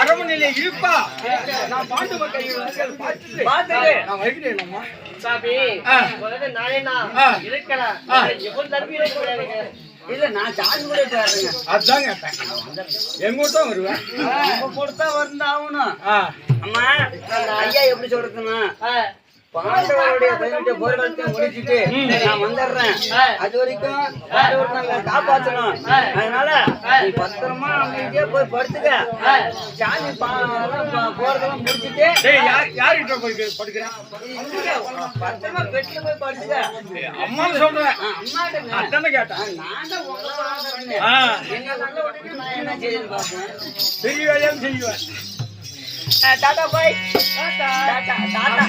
அரமனையில இருப்பா நான் பாண்டு மக்கள் பார்த்துட்டு நான் வைக்கிறேன் சாமி நானே நான் இருக்கிறேன் இல்ல நான் சார்ஜ் கூட வர்றேங்க அதுதான் கேட்டேன் எங்க தான் வருவேன் இப்ப கொடுத்தா வந்து ஆகணும் அம்மா ஐயா எப்படி சொல்றதுன்னா. பாண்டவருடைய பதினெட்டு போராட்டத்தை முடிச்சிட்டு நான் வந்துடுறேன். அது வரைக்கும் காப்பாத்தணும் அதனால நீ பத்திரமா அமைதியா போய் படுத்துக்க. சாமி போறதெல்லாம் முடிச்சிட்டு டேய் யார் யார்கிட்ட போய் படுக்கிறேன் பத்திரமா போய் படுத்துக்க. சொல்றேன் கேட்டேன். நான் தான் உங்களை நல்ல உடனே நான் என்ன செய்வேன். டாடா பாய். டாடா டாடா.